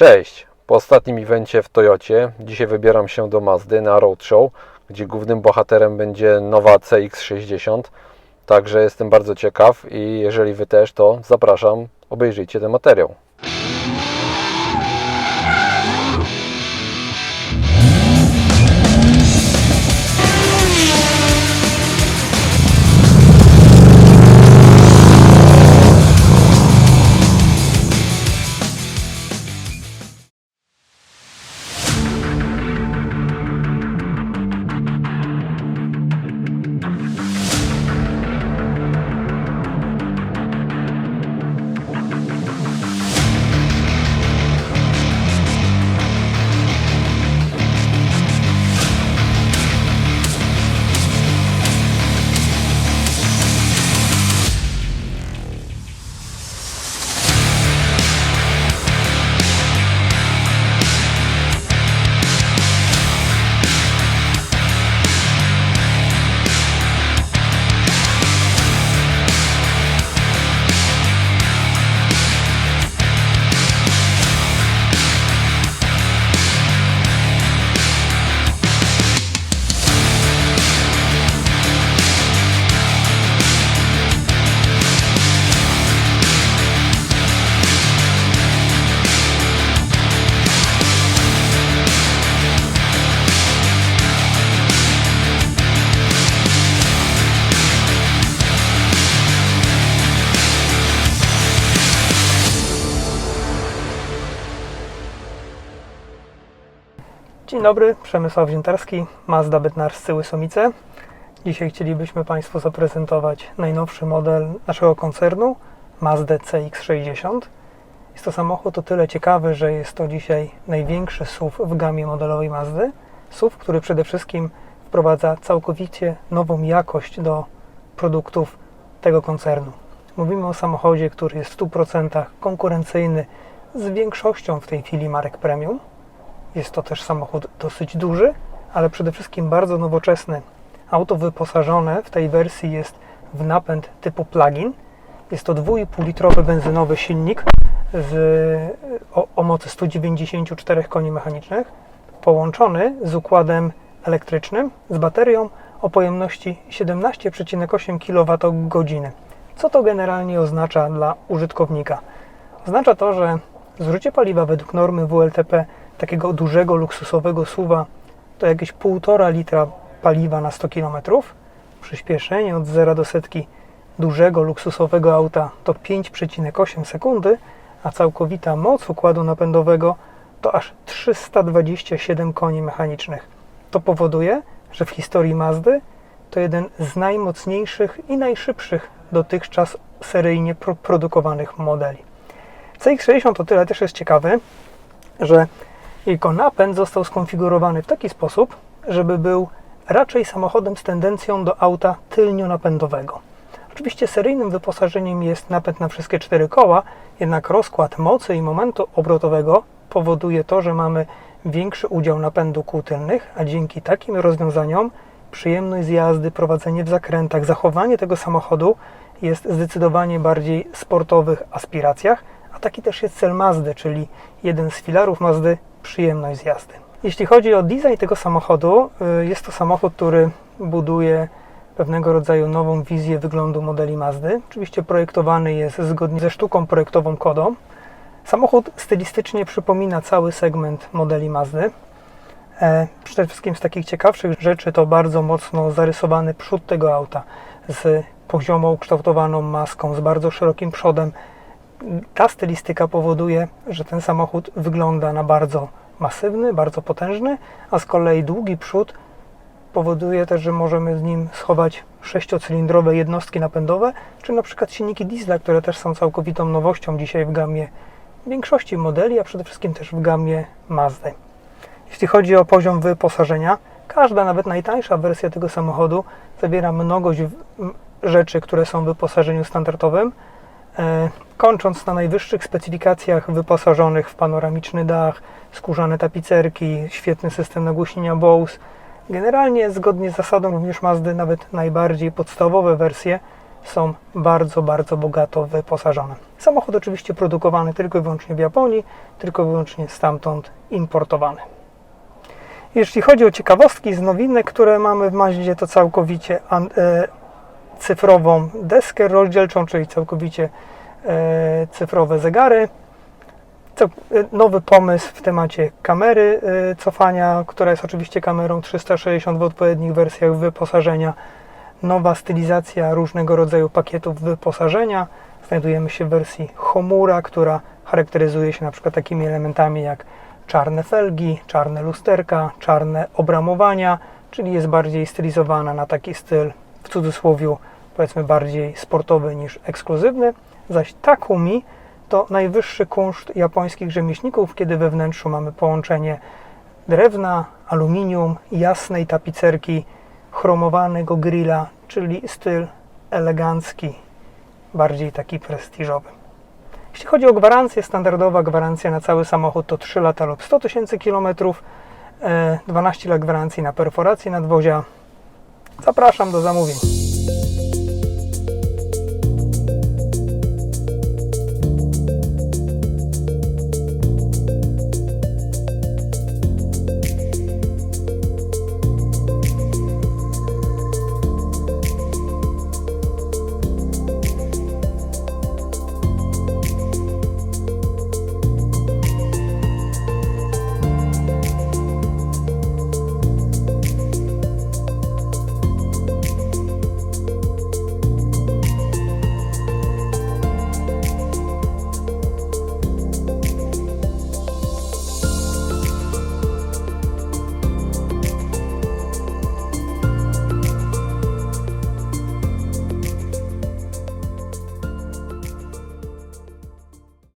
Cześć! Po ostatnim evencie w Toyocie dzisiaj wybieram się do Mazdy na roadshow, gdzie głównym bohaterem będzie nowa CX-60. Także jestem bardzo ciekaw i jeżeli Wy też, to zapraszam, obejrzyjcie ten materiał. Dzień dobry, Przemysław Wziętarski, Mazda Bednarscy Łysomice. Dzisiaj chcielibyśmy Państwu zaprezentować najnowszy model naszego koncernu, Mazda CX-60. Jest to samochód o tyle ciekawy, że jest to dzisiaj największy SUV w gamie modelowej Mazdy. SUV, który przede wszystkim wprowadza całkowicie nową jakość do produktów tego koncernu. Mówimy o samochodzie, który jest w 100% konkurencyjny z większością w tej chwili marek premium. Jest to też samochód dosyć duży, ale przede wszystkim bardzo nowoczesny. Auto wyposażone w tej wersji jest w napęd typu plug-in. Jest to 2,5-litrowy benzynowy silnik z, o, o mocy 194 koni mechanicznych, połączony z układem elektrycznym z baterią o pojemności 17,8 kWh. Co to generalnie oznacza dla użytkownika? Oznacza to, że zużycie paliwa według normy WLTP takiego dużego, luksusowego suwa to jakieś 1,5 litra paliwa na 100 km. Przyspieszenie od 0 do setki dużego, luksusowego auta to 5,8 sekundy, a całkowita moc układu napędowego to aż 327 koni mechanicznych. To powoduje, że w historii Mazdy to jeden z najmocniejszych i najszybszych dotychczas seryjnie pro produkowanych modeli. CX-60 o tyle też jest ciekawy, że jego napęd został skonfigurowany w taki sposób, żeby był raczej samochodem z tendencją do auta tylnionapędowego. Oczywiście seryjnym wyposażeniem jest napęd na wszystkie cztery koła, jednak rozkład mocy i momentu obrotowego powoduje to, że mamy większy udział napędu kół tylnych, a dzięki takim rozwiązaniom przyjemność z jazdy, prowadzenie w zakrętach, zachowanie tego samochodu jest zdecydowanie bardziej sportowych aspiracjach, a taki też jest cel Mazdy, czyli jeden z filarów Mazdy przyjemność z jazdy. Jeśli chodzi o design tego samochodu, y, jest to samochód, który buduje pewnego rodzaju nową wizję wyglądu modeli Mazdy. Oczywiście projektowany jest zgodnie ze sztuką projektową Kodo. Samochód stylistycznie przypomina cały segment modeli Mazdy. E, Przede wszystkim z takich ciekawszych rzeczy to bardzo mocno zarysowany przód tego auta z poziomo ukształtowaną maską, z bardzo szerokim przodem, ta stylistyka powoduje, że ten samochód wygląda na bardzo masywny, bardzo potężny, a z kolei długi przód powoduje też, że możemy z nim schować sześciocylindrowe jednostki napędowe, czy na przykład silniki diesla, które też są całkowitą nowością dzisiaj w gamie większości modeli, a przede wszystkim też w gamie Mazdy. Jeśli chodzi o poziom wyposażenia, każda, nawet najtańsza wersja tego samochodu zawiera mnogość rzeczy, które są w wyposażeniu standardowym, E, kończąc na najwyższych specyfikacjach wyposażonych w panoramiczny dach, skórzane tapicerki, świetny system nagłośnienia Bose. Generalnie zgodnie z zasadą również Mazdy nawet najbardziej podstawowe wersje są bardzo, bardzo bogato wyposażone. Samochód oczywiście produkowany tylko i wyłącznie w Japonii, tylko i wyłącznie stamtąd importowany. Jeśli chodzi o ciekawostki z nowinek, które mamy w Maździe, to całkowicie e, cyfrową deskę rozdzielczą, czyli całkowicie cyfrowe zegary. E, nowy pomysł w temacie kamery e, cofania, która jest oczywiście kamerą 360 w odpowiednich wersjach wyposażenia. Nowa stylizacja różnego rodzaju pakietów wyposażenia. Znajdujemy się w wersji Homura, która charakteryzuje się na przykład takimi elementami jak czarne felgi, czarne lusterka, czarne obramowania, czyli jest bardziej stylizowana na taki styl, w cudzysłowie powiedzmy bardziej sportowy niż ekskluzywny. Zaś Takumi to najwyższy kunszt japońskich rzemieślników, kiedy we wnętrzu mamy połączenie drewna, aluminium, jasnej tapicerki, chromowanego grilla, czyli styl elegancki, bardziej taki prestiżowy. Jeśli chodzi o gwarancję, standardowa gwarancja na cały samochód to 3 lata lub 100 tysięcy kilometrów, e, 12 lat gwarancji na perforację nadwozia. Zapraszam do zamówień.